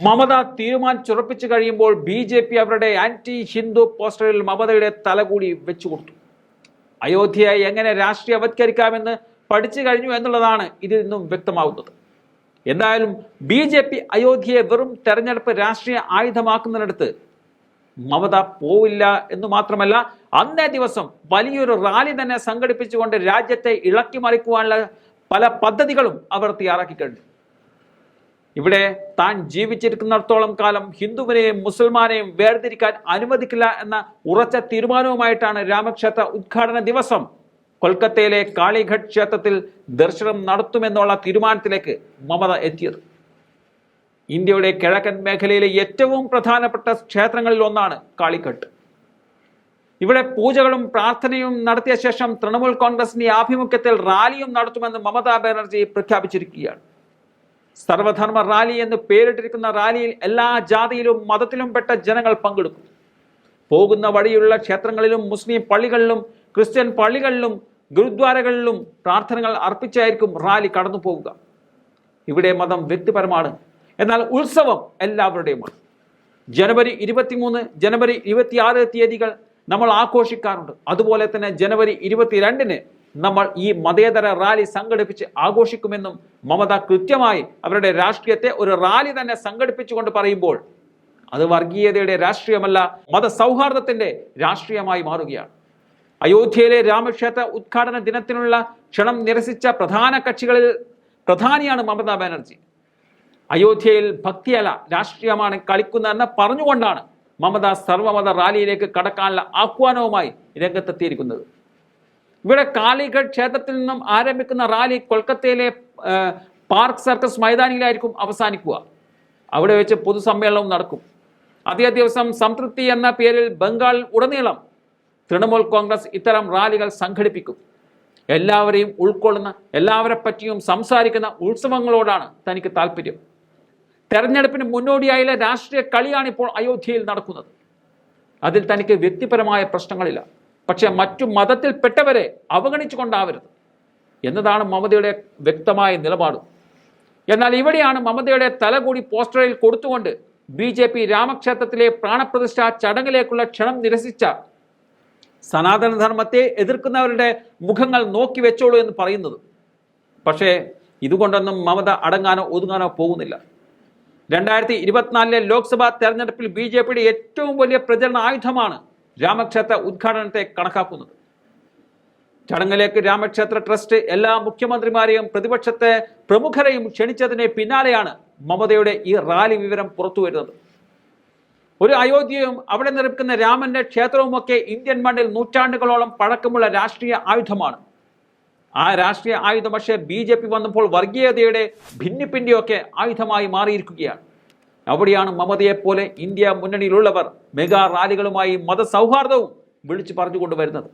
മമത തീരുമാനിച്ചുറപ്പിച്ചു കഴിയുമ്പോൾ B J P അവരുടെ ആന്റി ഹിന്ദു പോസ്റ്ററിൽ മമതയുടെ തലകൂടി വെച്ചു കൊടുത്തു. അയോധ്യയെ എങ്ങനെ രാഷ്ട്രീയവത്കരിക്കാമെന്ന് പഠിച്ചു കഴിഞ്ഞു എന്നുള്ളതാണ് ഇതിൽ നിന്നും വ്യക്തമാവുന്നത് എന്തായാലും ബി ജെ പി അയോധ്യയെ വെറും തെരഞ്ഞെടുപ്പ് രാഷ്ട്രീയ ആയുധമാക്കുന്നതിനടുത്ത് മമത പോവില്ല എന്ന് മാത്രമല്ല അന്നേ ദിവസം വലിയൊരു റാലി തന്നെ സംഘടിപ്പിച്ചുകൊണ്ട് രാജ്യത്തെ ഇളക്കി മറിക്കുവാനുള്ള പല പദ്ധതികളും അവർ തയ്യാറാക്കി കഴിഞ്ഞു ഇവിടെ താൻ ജീവിച്ചിരിക്കുന്നിടത്തോളം കാലം ഹിന്ദുവിനെയും മുസൽമാനെയും വേർതിരിക്കാൻ അനുവദിക്കില്ല എന്ന ഉറച്ച തീരുമാനവുമായിട്ടാണ് രാമക്ഷേത്ര ഉദ്ഘാടന ദിവസം. കൊൽക്കത്തയിലെ കാളിഘട്ട് ക്ഷേത്രത്തിൽ ദർശനം നടത്തുമെന്നുള്ള തീരുമാനത്തിലേക്ക് മമത എത്തിയത്. ഇന്ത്യയുടെ കിഴക്കൻ മേഖലയിലെ ഏറ്റവും പ്രധാനപ്പെട്ട ക്ഷേത്രങ്ങളിൽ ഒന്നാണ് കാളിഘട്ട്. ഇവിടെ പൂജകളും പ്രാർത്ഥനയും നടത്തിയ ശേഷം തൃണമൂൽ കോൺഗ്രസിന്റെ ആഭിമുഖ്യത്തിൽ റാലിയും നടത്തുമെന്ന് മമതാ ബാനർജി പ്രഖ്യാപിച്ചിരിക്കുകയാണ്. സർവധർമ്മ റാലി എന്ന് പേരിട്ടിരിക്കുന്ന റാലിയിൽ എല്ലാ ജാതിയിലും മതത്തിലും പെട്ട ജനങ്ങൾ പങ്കെടുക്കും. പോകുന്ന വഴിയുള്ള ക്ഷേത്രങ്ങളിലും മുസ്ലിം പള്ളികളിലും ക്രിസ്ത്യൻ പള്ളികളിലും ഗുരുദ്വാരകളിലും പ്രാർത്ഥനകൾ അർപ്പിച്ചായിരിക്കും റാലി കടന്നു പോവുക ഇവിടെ മതം വ്യക്തിപരമാണ്. എന്നാൽ ഉത്സവം എല്ലാവരുടെയുമാണ്. ജനുവരി ഇരുപത്തിമൂന്ന് ജനുവരി ഇരുപത്തിയാറ് തീയതികൾ നമ്മൾ ആഘോഷിക്കാറുണ്ട്. അതുപോലെ തന്നെ ജനുവരി ഇരുപത്തിരണ്ടിന് നമ്മൾ ഈ മതേതര റാലി സംഘടിപ്പിച്ച് ആഘോഷിക്കുമെന്നും മമത കൃത്യമായി അവരുടെ രാഷ്ട്രീയത്തെ ഒരു റാലി തന്നെ സംഘടിപ്പിച്ചുകൊണ്ട് പറയുമ്പോൾ അത് വർഗീയതയുടെ രാഷ്ട്രീയമല്ല മതസൗഹാർദ്ദത്തിന്റെ രാഷ്ട്രീയമായി മാറുകയാണ്. അയോധ്യയിലെ രാമക്ഷേത്ര ഉദ്ഘാടന ദിനത്തിനുള്ള ക്ഷണം നിരസിച്ച പ്രധാന കക്ഷികളിൽ പ്രധാനിയാണ് മമതാ ബാനർജി. അയോധ്യയിൽ ഭക്തിയല രാഷ്ട്രീയമാണ് കളിക്കുന്നതെന്ന് പറഞ്ഞുകൊണ്ടാണ് മമത സർവമത റാലിയിലേക്ക് കടക്കാനുള്ള ആഹ്വാനവുമായി രംഗത്തെത്തിയിരിക്കുന്നത്. ഇവിടെ കാളിഘട്ട് ക്ഷേത്രത്തിൽ നിന്നും ആരംഭിക്കുന്ന റാലി കൊൽക്കത്തയിലെ പാർക്ക് സർക്കസ് മൈതാനിയിലായിരിക്കും അവസാനിക്കുക. അവിടെ വെച്ച് പൊതുസമ്മേളനവും നടക്കും. അതേ ദിവസം സംതൃപ്തി എന്ന പേരിൽ ബംഗാൾ ഉടനീളം തൃണമൂൽ കോൺഗ്രസ് ഇത്തരം റാലികൾ സംഘടിപ്പിക്കും. എല്ലാവരെയും ഉൾക്കൊള്ളുന്ന എല്ലാവരെ പറ്റിയും സംസാരിക്കുന്ന ഉത്സവങ്ങളോടാണ് തനിക്ക് താല്പര്യം തെരഞ്ഞെടുപ്പിന് മുന്നോടിയായുള്ള രാഷ്ട്രീയ കളിയാണ് ഇപ്പോൾ അയോധ്യയിൽ നടക്കുന്നത്. അതിൽ തനിക്ക് വ്യക്തിപരമായ പ്രശ്നങ്ങളില്ല. പക്ഷെ മറ്റു മതത്തിൽപ്പെട്ടവരെ അവഗണിച്ചുകൊണ്ടാവരുത്. എന്നതാണ് മമതയുടെ വ്യക്തമായ നിലപാട്. എന്നാൽ ഇവിടെയാണ് മമതയുടെ തലകൂടി പോസ്റ്ററിൽ കൊടുത്തുകൊണ്ട് ബി ജെ പി രാമക്ഷേത്രത്തിലെ പ്രാണപ്രതിഷ്ഠ ചടങ്ങിലേക്കുള്ള ക്ഷണം നിരസിച്ച സനാതനധർമ്മത്തെ എതിർക്കുന്നവരുടെ മുഖങ്ങൾ നോക്കി വെച്ചോളൂ എന്ന് പറയുന്നത്. പക്ഷേ ഇതുകൊണ്ടൊന്നും മമത അടങ്ങാനോ ഒതുങ്ങാനോ പോകുന്നില്ല. രണ്ടായിരത്തി ഇരുപത്തിനാലിലെ ലോക്സഭാ തെരഞ്ഞെടുപ്പിൽ ബി ജെ പിയുടെ ഏറ്റവും വലിയ പ്രചരണ ആയുധമാണ് രാമക്ഷേത്ര ഉദ്ഘാടനത്തെ കണക്കാക്കുന്നത്. ചടങ്ങിലേക്ക് രാമക്ഷേത്ര ട്രസ്റ്റ് എല്ലാ മുഖ്യമന്ത്രിമാരെയും പ്രതിപക്ഷത്തെ പ്രമുഖരെയും ക്ഷണിച്ചതിന് പിന്നാലെയാണ് മമതയുടെ ഈ റാലി വിവരം പുറത്തു വരുന്നത്. ഒരു അയോധ്യയും അവിടെ നിർമ്മിക്കുന്ന രാമന്റെ ക്ഷേത്രവുമൊക്കെ ഇന്ത്യൻ മണ്ണിൽ നൂറ്റാണ്ടുകളോളം പഴക്കമുള്ള രാഷ്ട്രീയ ആയുധമാണ്. ആ രാഷ്ട്രീയ ആയുധം പക്ഷേ ബി ജെ പി വന്നപ്പോൾ വർഗീയതയുടെ ഭിന്നിപ്പിന്റെയൊക്കെ ആയുധമായി മാറിയിരിക്കുകയാണ്. അവിടെയാണ് മമതയെപ്പോലെ ഇന്ത്യ മുന്നണിയിലുള്ളവർ മെഗാ റാലികളുമായി മതസൗഹാർദ്ദവും വിളിച്ചു പറഞ്ഞുകൊണ്ടുവരുന്നത്.